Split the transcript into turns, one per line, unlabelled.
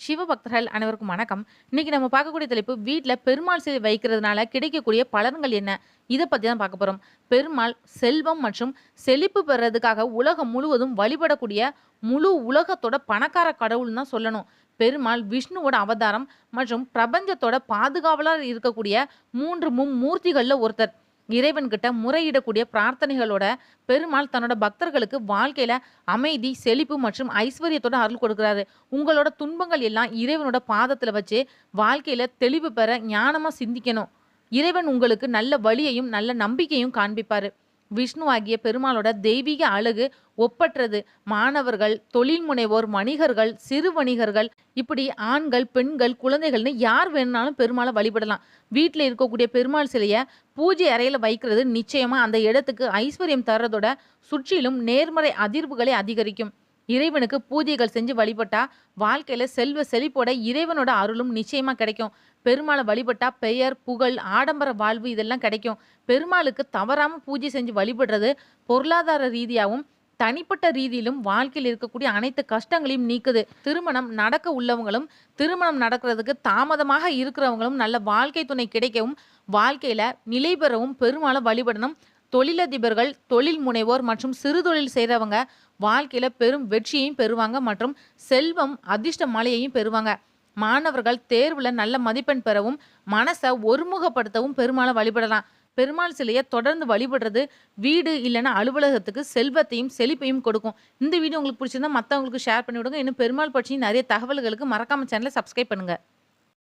சிவபக்தர்கள் அனைவருக்கும் வணக்கம். இன்னைக்கு நம்ம பார்க்கக்கூடிய தலைப்பு வீட்டில் பெருமாள் சிலை வைக்கிறதுனால கிடைக்கக்கூடிய பலன்கள் என்ன? இதை பற்றி தான் பார்க்க போகிறோம் பெருமாள் செல்வம் மற்றும் செழிப்பு பெறதுக்காக உலகம் முழுவதும் வழிபடக்கூடிய முழு உலகத்தோட பணக்கார கடவுள்னு தான் சொல்லணும். பெருமாள் விஷ்ணுவோட அவதாரம் மற்றும் பிரபஞ்சத்தோட பாதுகாவலர் இருக்கக்கூடிய மூன்று மும்மூர்த்திகளில் ஒருத்தர். இறைவன்கிட்ட முறையிடக்கூடிய பிரார்த்தனைகளோட பெருமாள் தன்னோட பக்தர்களுக்கு வாழ்க்கையில அமைதி செழிப்பு மற்றும் ஐஸ்வர்யத்தோட அருள் கொடுக்குறாரு. உங்களோட துன்பங்கள் எல்லாம் இறைவனோட பாதத்துல வச்சு வாழ்க்கையில தெளிவு பெற ஞானமா சிந்திக்கணும். இறைவன் உங்களுக்கு நல்ல வழியையும் நல்ல நம்பிக்கையும் காண்பிப்பாரு. விஷ்ணு ஆகிய பெருமாளோட தெய்வீக அழகு ஒப்பற்றது. மாணவர்கள் தொழில் முனைவோர் வணிகர்கள் சிறு வணிகர்கள் இப்படி ஆண்கள் பெண்கள் குழந்தைகள்னு யார் வேணும்னாலும் பெருமாளை வழிபடலாம். வீட்டில் இருக்கக்கூடிய பெருமாள் சிலையை பூஜை அறையில் வைக்கிறது நிச்சயமா. அந்த இடத்துக்கு ஐஸ்வர்யம் தர்றதோட சுற்றிலும் நேர்மறை அதிர்வுகளை அதிகரிக்கும். இறைவனுக்கு பூஜைகள் செஞ்சு வழிபட்டா வாழ்க்கையில செல்வ செழிப்போட இறைவனோட அருளும் நிச்சயமா கிடைக்கும். பெருமாளை வழிபட்டா பெயர் புகழ் ஆடம்பர வாழ்வு இதெல்லாம் கிடைக்கும். பெருமாளுக்கு தவறாம பூஜை செஞ்சு வழிபடுறது பொருளாதார ரீதியாகவும் தனிப்பட்ட ரீதியிலும் வாழ்க்கையில் இருக்கக்கூடிய அனைத்து கஷ்டங்களையும் நீக்குது. திருமணம் நடக்க உள்ளவங்களும் திருமணம் நடக்கிறதுக்கு தாமதமாக இருக்கிறவங்களும் நல்ல வாழ்க்கை துணை கிடைக்கவும் வாழ்க்கையில நிலை பெறவும் பெருமாளை வழிபடணும். தொழிலதிபர்கள் தொழில் முனைவோர் மற்றும் சிறு தொழில் செய்கிறவங்க வாழ்க்கையில் பெரும் வெற்றியையும் பெறுவாங்க மற்றும் செல்வம் அதிர்ஷ்ட மலையையும் பெறுவாங்க. மாணவர்கள் தேர்வில் நல்ல மதிப்பெண் பெறவும் மனசை ஒருமுகப்படுத்தவும் பெருமாளை வழிபடலாம். பெருமாள் சிலையை தொடர்ந்து வழிபடுறது வீடு இல்லைன்னா அலுவலகத்துக்கு செல்வத்தையும் செழிப்பையும் கொடுக்கும். இந்த வீடியோ உங்களுக்கு பிடிச்சிருந்தா மற்றவங்களுக்கு ஷேர் பண்ணிவிடுங்க. இன்னும் பெருமாள் பற்றி நிறைய தகவல்களுக்கு மறக்காம சேனலை சப்ஸ்கிரைப் பண்ணுங்கள்